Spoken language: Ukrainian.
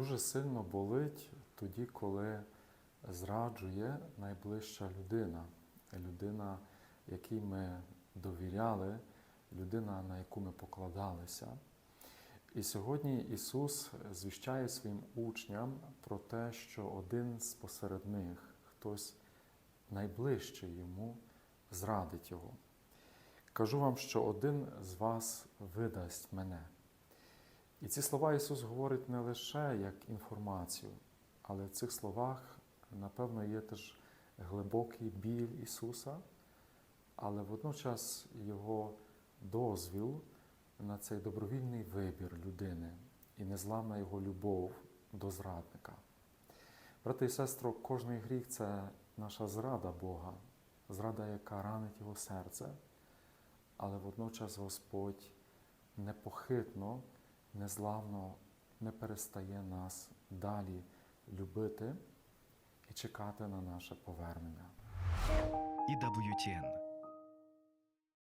дуже сильно болить тоді, коли зраджує найближча людина, людина, якій ми довіряли, людина, на яку ми покладалися. І сьогодні Ісус звіщає своїм учням про те, що один з посеред них, хтось найближчий йому, зрадить його. Кажу вам, що один з вас видасть мене. І ці слова Ісус говорить не лише як інформацію, але в цих словах, напевно, є теж глибокий біль Ісуса, але водночас Його дозвіл на цей добровільний вибір людини і незламна Його любов до зрадника. Брати і сестро, кожний гріх це наша зрада Бога, зрада, яка ранить Його серце, але водночас Господь непохитно, незламно не перестає нас далі любити і чекати на наше повернення. EWTN